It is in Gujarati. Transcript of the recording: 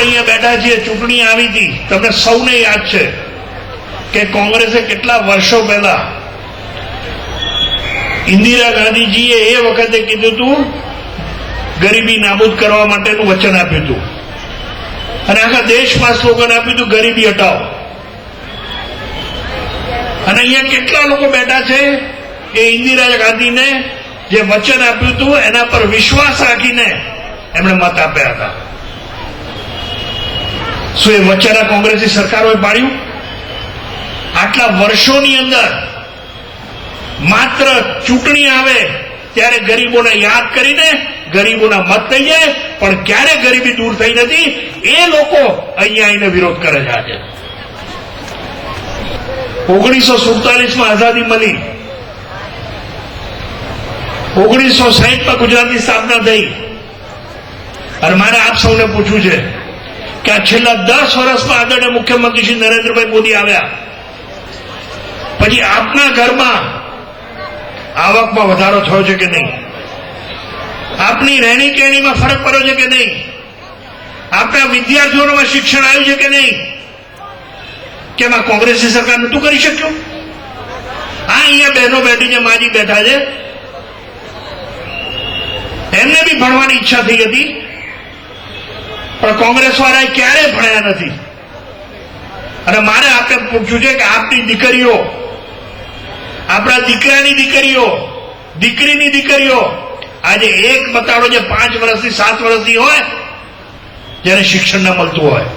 અહીંયા બેઠા છીએ, ચૂંટણી આવી હતી. તમને સૌને યાદ છે કે કોંગ્રેસે કેટલા વર્ષો પહેલા ઇન્દિરા ગાંધીજીએ એ વખતે કીધું હતું, ગરીબી નાબૂદ કરવા માટેનું વચન આપ્યું હતું. અને આખા દેશમાં સ્લોગન આપ્યું હતું, ગરીબી હટાવો. અને અહીંયા કેટલા લોકો બેઠા છે એ ઇન્દિરા ગાંધીને જે વચન આપ્યું હતું, એના પર વિશ્વાસ રાખીને એમણે મત આપ્યા હતા. શું એ વચ્ચેના કોંગ્રેસની સરકારોએ પાડ્યું? આટલા વર્ષોની અંદર માત્ર ચૂંટણી આવે ત્યારે ગરીબોને યાદ કરીને ગરીબોના મત થઈ જાય, પણ ક્યારે ગરીબી દૂર થઈ નથી, એ લોકો અહીંયા આવીને વિરોધ કરે છે આજે. ઓગણીસો સુડતાલીસમાં આઝાદી મળી. ઓગણીસો સાહીઠમાં ગુજરાતની સ્થાપના થઈ. અને મારે આપ સૌને પૂછવું છે કે આ છેલ્લા દસ વર્ષમાં આદરણીય મુખ્યમંત્રી શ્રી નરેન્દ્રભાઈ મોદી આવ્યા પછી આપના ઘરમાં આવકમાં વધારો થયો છે કે નહીં આપની રહેણી કહેણીમાં ફરક પડ્યો છે કે નહીં આપણા વિદ્યાર્થીઓમાં શિક્ષણ આવ્યું છે કે નહીં કેમ આ કોંગ્રેસની સરકાર નતું કરી શક્યું આ અહીંયા બહેનો બેઠી છે માજી બેઠા છે એમને બી ભણવાની ઈચ્છા થઈ હતી પણ કોંગ્રેસ વાળા ક્યારેય ભણ્યા નથી. અને મારે આપણે પૂછ્યું છે કે આપની દીકરીઓ, આપણા દીકરાની દીકરીઓ, દીકરીની દીકરીઓ, આજે એક બતાડો જે પાંચ વર્ષથી, સાત વર્ષની હોય જેને શિક્ષણ ન મળતું હોય.